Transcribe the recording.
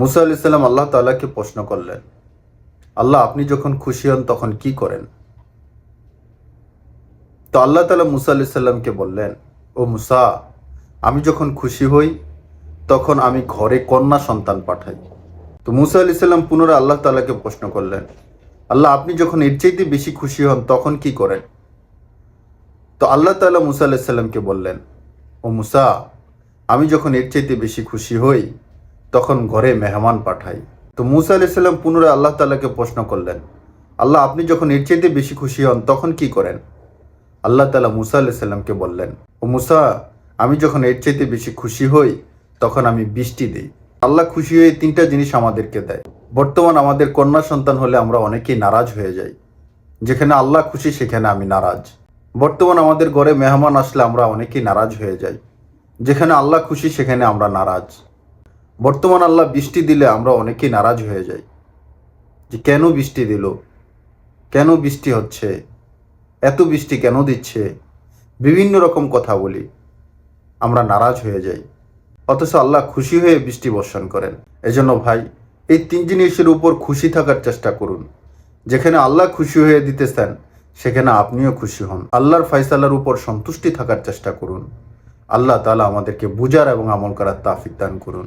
মুসা আলাইসাল্লাম আল্লাহ তাআলাকে প্রশ্ন করলেন, আল্লাহ আপনি যখন খুশি হন তখন কি করেন? তো আল্লাহ তালা মুসা আলাইসাল্লামকে বললেন, ও মুসা, আমি যখন খুশি হই তখন আমি ঘরে কন্যা সন্তান পাঠাই। তো মুসা আলি সাল্লাম পুনরায় আল্লাহ তালাকে প্রশ্ন করলেন, আল্লাহ আপনি যখন এর চাইতে বেশি খুশি হন তখন কি করেন? তো আল্লাহ তালা মুসা আলাহ সাল্লামকে বললেন, ও মুসা, আমি যখন এর চাইতে বেশি খুশি হই তখন ঘরে মেহমান পাঠাই। তো মুসা আলাহ সাল্লাম পুনরায় আল্লাহ তালাকে প্রশ্ন করলেন, আল্লাহ, আপনি যখন এর চাইতে বেশি খুশি হন, তখন কি করেন? আল্লাহ তালা মুসা আলাহ সাল্লামকে বললেন, ও মুসা, আমি যখন এর চাইতে বেশি খুশি হই, তখন আমি বৃষ্টি দিই। আল্লাহ খুশি হয়ে তিনটা জিনিস আমাদেরকে দেয়। বর্তমান আমাদের কন্যা সন্তান হলে আমরা অনেকেই নারাজ হয়ে যাই। যেখানে আল্লাহ খুশি, সেখানে আমি নারাজ। বর্তমান আমাদের ঘরে মেহমান আসলে আমরা অনেকেই নারাজ হয়ে যাই। যেখানে আল্লাহ খুশি, সেখানে আমরা নারাজ। বর্তমান আল্লাহ বৃষ্টি দিলে আমরা অনেকেই নারাজ হয়ে যাই যে কেন বৃষ্টি দিল? কেন বৃষ্টি হচ্ছে? এত বৃষ্টি কেন দিচ্ছে? বিভিন্ন রকম কথা বলি, আমরা নারাজ হয়ে যাই। অথচ আল্লাহ খুশি হয়ে বৃষ্টি বর্ষণ করেন। এজন্য ভাই, এই তিন জিনিসের উপর খুশি থাকার চেষ্টা করুন। যেখানে আল্লাহ খুশি হয়ে দিতেছেন, সেখানে আপনিও খুশি হন। আল্লাহর ফয়সালার উপর সন্তুষ্টি থাকার চেষ্টা করুন। আল্লাহ তালা আমাদেরকে বুজার এবং আমল করার তাফিক দান করুন।